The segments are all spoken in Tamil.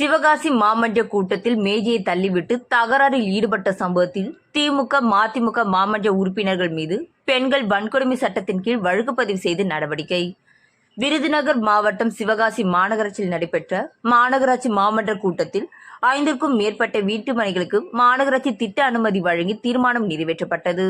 சிவகாசி மாமன்ற கூட்டத்தில் மேஜையை தள்ளிவிட்டு தகராறில் ஈடுபட்ட சம்பவத்தில் திமுக மதிமுக மாமன்ற உறுப்பினர்கள் மீது பெண்கள் வன்கொடுமை சட்டத்தின் கீழ் வழக்கு பதிவு செய்து நடவடிக்கை. விருதுநகர் மாவட்டம் சிவகாசி மாநகராட்சியில் நடைபெற்ற மாநகராட்சி மாமன்ற கூட்டத்தில் ஐந்திற்கும் மேற்பட்ட வீட்டு மனைகளுக்கு மாநகராட்சி திட்ட அனுமதி வழங்கி தீர்மானம் நிறைவேற்றப்பட்டது.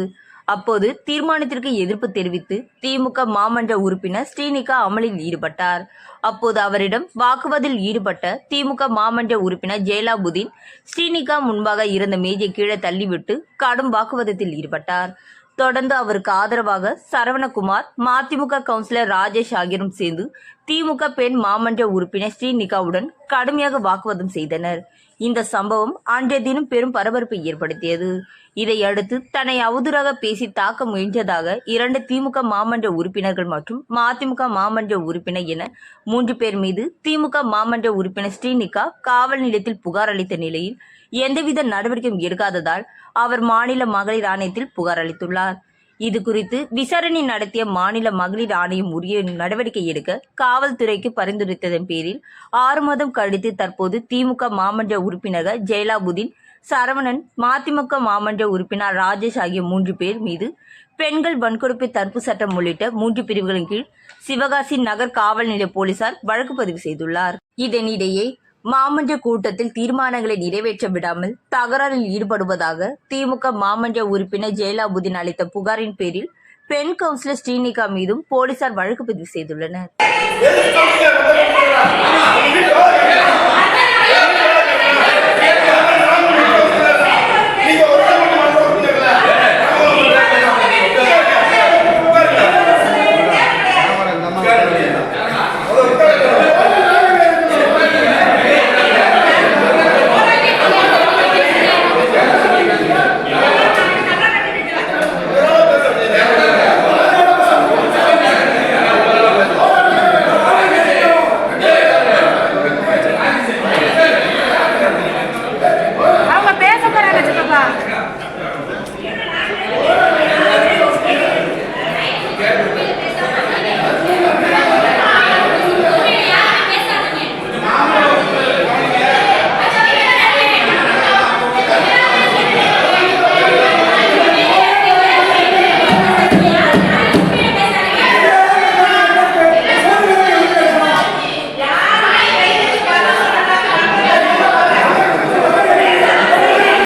அப்போது தீர்மானத்திற்கு எதிர்ப்பு தெரிவித்து திமுக மாமன்ற உறுப்பினர் ஸ்ரீனிகா அமலில் ஈடுபட்டார். அப்போது அவரிடம் வாக்குவாதில் ஈடுபட்ட திமுக மாமன்ற உறுப்பினர் ஜெயலாபுதீன் ஸ்ரீனிகா முன்பாக இருந்த மேஜை கீழே தள்ளிவிட்டு கடும் வாக்குவாதத்தில் ஈடுபட்டார். தொடர்ந்து அவருக்கு ஆதரவாக சரவணகுமார் மதிமுக கவுன்சிலர் ராஜேஷ் ஆகியோரும் சேர்ந்து திமுக பெண் மாமன்ற உறுப்பினர் ஸ்ரீநிகாவுடன் கடுமையாக வாக்குவாதம் செய்தனர். இந்த சம்பவம் அன்றைய தினம் பெரும் பரபரப்பை ஏற்படுத்தியது. இதையடுத்து தன்னை அவதூறாக பேசி தாக்க முயன்றதாக இரண்டு திமுக மாமன்ற உறுப்பினர்கள் மற்றும் மதிமுக மாமன்ற உறுப்பினர் என மூன்று பேர் மீது திமுக மாமன்ற உறுப்பினர் ஸ்ரீனிகா காவல் நிலையத்தில் புகார் அளித்த நிலையில் எந்தவித நடவடிக்கையும் எடுக்காததால் அவர் மாநில மகளிர் ஆணையத்தில் புகார் அளித்துள்ளார். இது குறித்து விசாரணை நடத்திய மாநில மகளிர் ஆணையம் உரிய நடவடிக்கை எடுக்க காவல்துறைக்கு பரிந்துரைத்ததன் பேரில் ஆறு மாதம் கழித்து தற்போது திமுக மாமன்ற உறுப்பினர் ஜெயலாபுதீன் சரவணன் மதிமுக மாமன்ற உறுப்பினர் ராஜேஷ் ஆகிய மூன்று பேர் மீது பெண்கள் வன்கொடுப்பு தடுப்பு சட்டம் உள்ளிட்ட மூன்று பிரிவுகளின் கீழ் சிவகாசி நகர் காவல் நிலைய போலீசார் வழக்கு பதிவு செய்துள்ளார். இதனிடையே மாமன்ற கூட்டத்தில் தீர்மானங்களை நிறைவேற்ற விடாமல் தகராறில் ஈடுபடுவதாக திமுக மாமன்ற உறுப்பினர் ஜெயலாபுதீன் அளித்த புகாரின் பேரில் பெண் கவுன்சிலர் ஸ்ரீனிகா மீதும் போலீசார் வழக்கு பதிவு செய்துள்ளனர்.